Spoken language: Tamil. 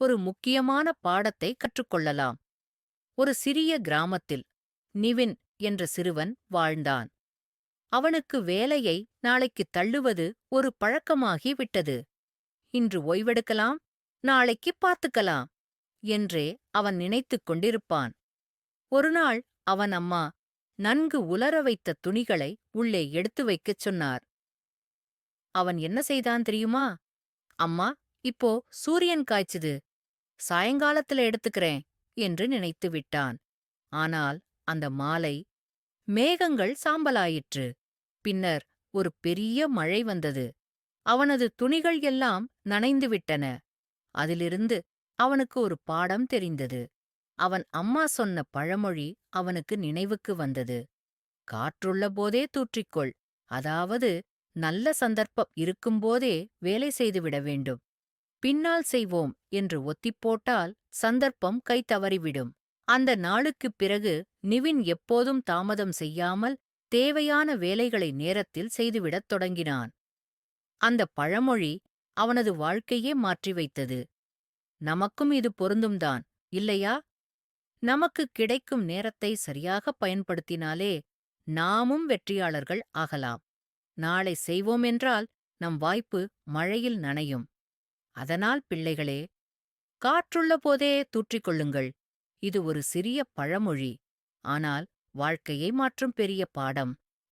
ஒரு முக்கியமான பாடத்தை கற்றுக்கொள்ளலாம். ஒரு சிறிய கிராமத்தில் நிவின் என்ற சிறுவன் வாழ்ந்தான். அவனுக்கு வேலையை நாளைக்கு தள்ளுவது ஒரு பழக்கமாகி விட்டது. இன்று ஓய்வெடுக்கலாம் நாளைக்கு பார்த்துக்கலாம் என்றே அவன் நினைத்துக் கொண்டிருப்பான். ஒருநாள் அவன் அம்மா நன்கு உலர வைத்த துணிகளை உள்ளே எடுத்து வைக்கச் சொன்னார். அவன் என்ன செய்தான் தெரியுமா? அம்மா இப்போ சூரியன் காய்ச்சுது. சாயங்காலத்துல எடுத்துக்கிறேன் என்று நினைத்து விட்டான். ஆனால் அந்த மாலை மேகங்கள் சாம்பலாயிற்று. பின்னர் ஒரு பெரிய மழை வந்தது. அவனது துணிகள் எல்லாம் நனைந்து விட்டன. அதிலிருந்து அவனுக்கு ஒரு பாடம் தெரிந்தது. அவன் அம்மா சொன்ன பழமொழி அவனுக்கு நினைவுக்கு வந்தது. காற்றுள்ள போதே தூற்றிக்கொள். அதாவது நல்ல சந்தர்ப்பம் இருக்கும்போதே வேலை செய்துவிட வேண்டும். பின்னால் செய்வோம் என்று ஒத்திப்போட்டால் சந்தர்ப்பம் கை தவறிவிடும். அந்த நாளுக்குப் பிறகு நிவின் எப்போதும் தாமதம் செய்யாமல் தேவையான வேலைகளை நேரத்தில் செய்துவிடத் தொடங்கினான். அந்த பழமொழி அவனது வாழ்க்கையே மாற்றி வைத்தது. நமக்கும் இது பொருந்தும்தான் இல்லையா? நமக்கு கிடைக்கும் நேரத்தை சரியாக பயன்படுத்தினாலே நாமும் வெற்றியாளர்கள் ஆகலாம். நாளை செய்வோம் என்றால் நம் வாய்ப்பு மழையில் நனையும். அதனால் பிள்ளைகளே காற்றுள்ள போதே தூற்றிக்கொள்ளுங்கள். இது ஒரு சிறிய பழமொழி. ஆனால் வாழ்க்கையை மாற்றும் பெரிய பாடம்.